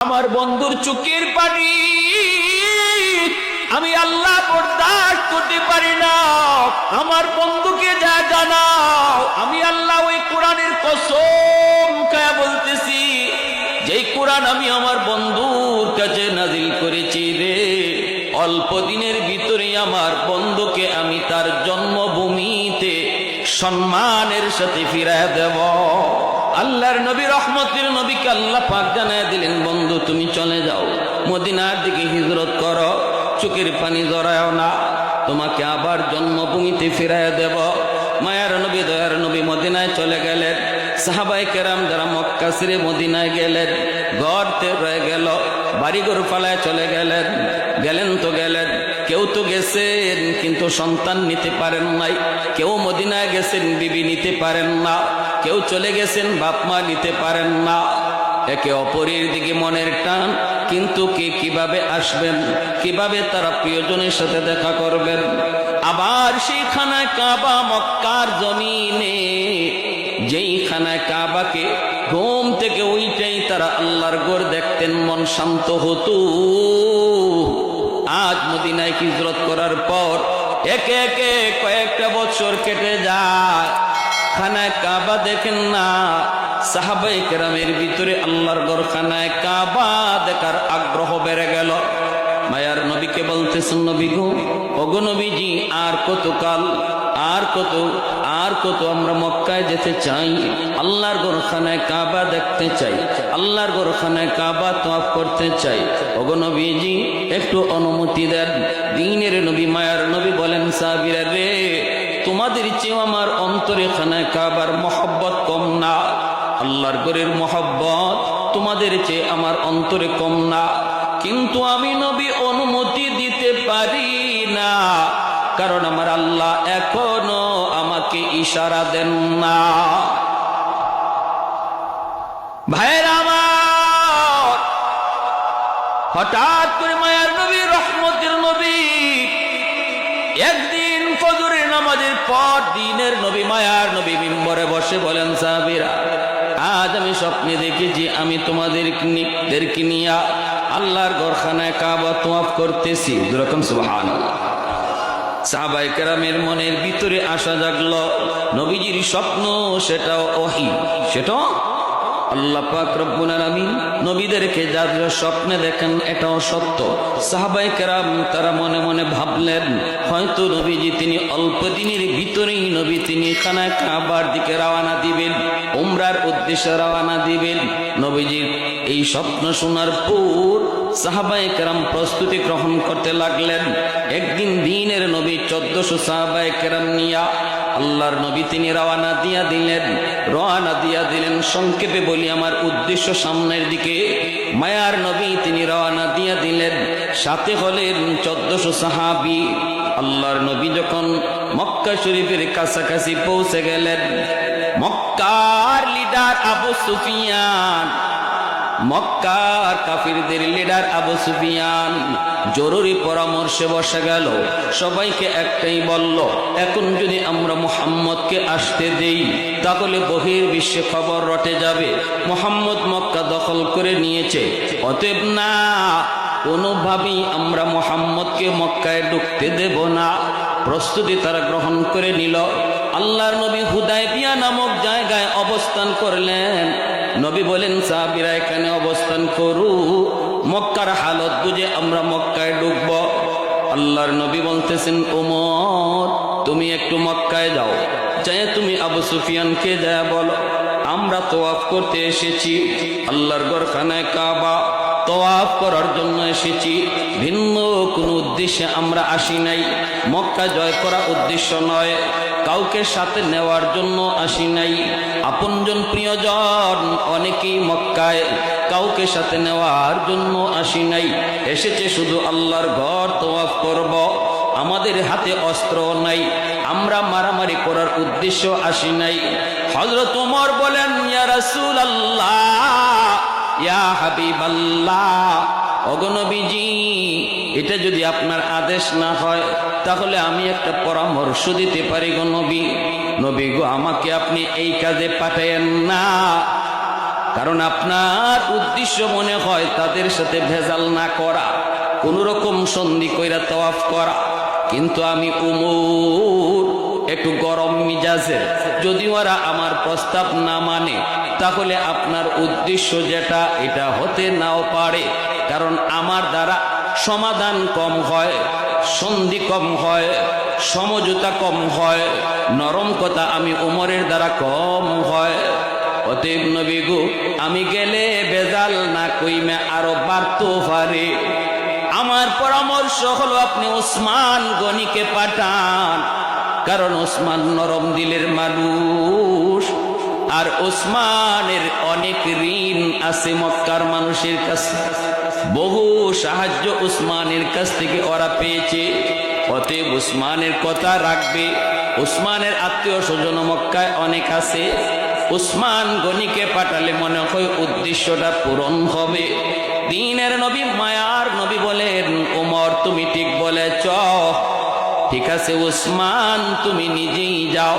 আমার বন্ধুর চুকের পানি, আমি আল্লাহ বরদাস্ত করতে পারি না। আমার বন্ধুকে যা জানাও, আমি আল্লাহ ওই কোরআনের কসম খায়া বলতেছি, যেই কোরআন আমি আমার বন্ধুর কাছে নাজিল করেছি রে, অল্প দিনের ভিতরে আমার বন্ধুকে আমি তার জন্মভূমিতে সম্মানের সাথে ফিরায় দেব। আল্লাহর নবী রহমতের নবীকে আল্লাহ পাক জানায় দিলেন, বন্ধু, তুমি চলে যাও। মদিনার দিকে হিজরত করো। চোখের পানি জড়ায় না। তোমাকে আবার জন্মভূমিতে ফিরায় দেব। মায়ার নবী, দয়ার নবী মদিনায় চলে গেলেন। সাহাবাই কেরাম যারা মক্কা সিরে মদিনায় গেলেন গড়তে রয়ে গেল, বাড়িঘর ফালায় চলে গেলেন। গেলেন তো গেলেন। কেউ তো গেছেন, কিন্তু সন্তান নিতে পারেন নাই। কেউ মদিনায় গেছেন, বিবি নিতে পারেন না। কেউ চলে গেছেন, বাপ মা নিতে পারেন না। একে অপরের দিকে মনের টান, কিন্তু কে কীভাবে আসবেন, কীভাবে তারা প্রিয়জনের সাথে দেখা করবেন? আবার সেই খানায় কাবা, মক্কার জমিনে যেই খানায় কাবাকে ঘুম থেকে ওইটাই তারা আল্লাহর গোর দেখতেন, মন শান্ত হতো। আজ মদিনায় হিজরত করার পর একে একে কয়েকটা বছর কেটে যায়। খানায় কাবা দেখেন না। সাহাবাই কেরামের ভিতরে আল্লাহর গড় খানায় কাবা দেখার আগ্রহ বেড়ে গেল। মায়ার নবীকে বলতেছেন, নবী গো, ওগো নবীজি, আর কত কাল আর কত আর কত আমরা মক্কায় যেতে চাই? আল্লাহর গোরখানায় কাবা দেখতে চাই, আল্লাহর গোরখানায় কাবা তোয়াফ করতে চাই। ওগো নবীজি, একটু অনুমতি দেন। দিনের নবী, মায়ার নবী বলেন সাবিরা রে তোমাদের চেয়েও আমার অন্তরে খানায় কাবার মহব্বত কম না। আল্লাহর গরের মহব্বত তোমাদের চেয়ে আমার অন্তরে কম না। কিন্তু আমি নবী অনুমতি দিতে পারি না। কারণ আমার আল্লাহ এখনও আমাকে ইশারা দেন না। ভাইয়ের আমার, হঠাৎ করে দিনের নবী মায়ার নবী মিম্বরে বসে বলেন, সাহাবিরা, আজ আমি স্বপ্নে দেখেছি, আমি তোমাদের দেরকে নিয়া আল্লাহর গরখানায় কাবা তোয়াফ করতেছি। দুরকম সুহান সাহাবাই কেরামের মনের ভিতরে আসা জাগল, নবীজির স্বপ্ন সেটাও অহি সেটাও আল্লাহ পাক রব্বুল আলামিন নবীদেরকে যাদের স্বপ্নে দেখেন এটাও সত্য। সাহাবাই কেরাম তারা মনে মনে ভাবলেন, হয়তো নবীজি তিনি অল্প দিনের ভিতরেই নবী তিনি খানায় কাবার দিকে রওনা দিবেন, উমরার উদ্দেশ্যে রওনা দিবেন। নবীজির এই স্বপ্ন শোনার পর সাহাবাই কেরাম প্রস্তুতি গ্রহণ করতে লাগলেন। একদিন দিনের নবী চোদ্দশো সাহাবাই কেরাম নিয়া আল্লাহর নবী তিনি রওয়ানা দিয়া দিলেন। রওয়ানা দিয়া দিলেন সংক্ষেপে বলি আমার উদ্দেশ্য সামনের দিকে। মায়ার নবী তিনি রওয়ানা দিয়া দিলেন। সাথে হলেন চোদ্দশো সাহাবি। আল্লাহর নবী যখন মক্কা শরীফের কাছাকাছি পৌঁছে গেলেন, মক্কার লিডার আবু সুফিয়ান মক্কার কাফিরদের লিডার আবু সুফিয়ান জরুরি পরামর্শে বসে গেল। সবাইকে একটাই বলল, এখন যদি আমরা মোহাম্মদকে আসতে দেই, তাহলে বহির বিশ্বে খবর রটে যাবে। মোহাম্মদ মক্কা দখল করে নিয়েছে। অতএব না, কোনোভাবেই আমরা মোহাম্মদকে মক্কায় ঢুকতে দেব না। প্রস্তুতি তারা গ্রহণ করে নিল। আল্লাহর নবী হুদাইবিয়া নামক জায়গায় অবস্থান করলেন। নবী বলেন, সাহাবিরা এখানে অবস্থান করু। মক্কার হালত বুঝে আমরা মক্কায় ঢুকব। আল্লাহর নবী বলতেছেন, ওমর, তুমি একটু মক্কায় যাও। চাই তুমি আবু সুফিয়ানকে যা বলো। আমরা তোয়াফ করতে এসেছি। আল্লাহর গরখানায় কাবা। তোয়াফ করার জন্য এসেছি। ভিন্ন কোনো উদ্দেশ্যে আমরা আসি নাই। মক্কা জয় করা উদ্দেশ্য নয়। কাউকে সাথে নেওয়ার জন্য আসি নাই। আপনজন প্রিয়জন অনেকেই মক্কায় কাউকে সাথে নেওয়ার জন্য আসি নাই। এসেছে শুধু আল্লাহর ঘর তোয়াফ করব। আমাদের হাতে অস্ত্র নাই। আমরা মারামারি করার উদ্দেশ্য আসি নাই। হজরত উমর বলেন, ইয়া রাসূল আল্লাহ ইয়া হাবিব অগনবীজি এটা যদি আপনার আদেশ না হয়, তাহলে আমি একটা পরামর্শ দিতে পারি গো নবী। নবী গো, আমাকে আপনি এই কাজে পাঠায়েন না। কারণ আপনার উদ্দেশ্য মনে হয় তাদের সাথে ভেজাল না করা, কোন রকম সন্ধি কইরা তওয়াফ করা। কিন্তু আমি উমর, একটু গরম মিজাজের যদি ওরা আমার প্রস্তাব না মানে তাহলে আপনার উদ্দেশ্য যেটা, এটা হতে নাও পারে। কারণ আমার দ্বারা সমাধান কম হয়, সন্ধি কম হয়, সমঝোতা কম হয়, নরম কথা আমি উমরের দ্বারা কম হয়। অতএব নবী গো আমি গেলে বেজাল না কইমে আরও বাড়তো পারে আমার পরামর্শ হলো আপনি ওসমান গনিকে পাঠান, কারণ ওসমান নরম দিলের মানুষ। আর ওসমানের অনেক ঋণ আছে মক্কার মানুষের কাছে। বহু সাহায্য উসমানের কাছ থেকে ওরা পেয়েছে। অতএব উসমানের কথা রাখবে। উসমানের আত্মীয় স্বজন মক্কায় অনেক আছে। উসমান গনিকে পাঠালে মনে হয় উদ্দেশ্যটা পূরণ হবে। দিনের নবী মায়ার নবী বলেন ওমর তুমি ঠিক বলেছ। ঠিক আছে, উসমান, তুমি নিজেই যাও।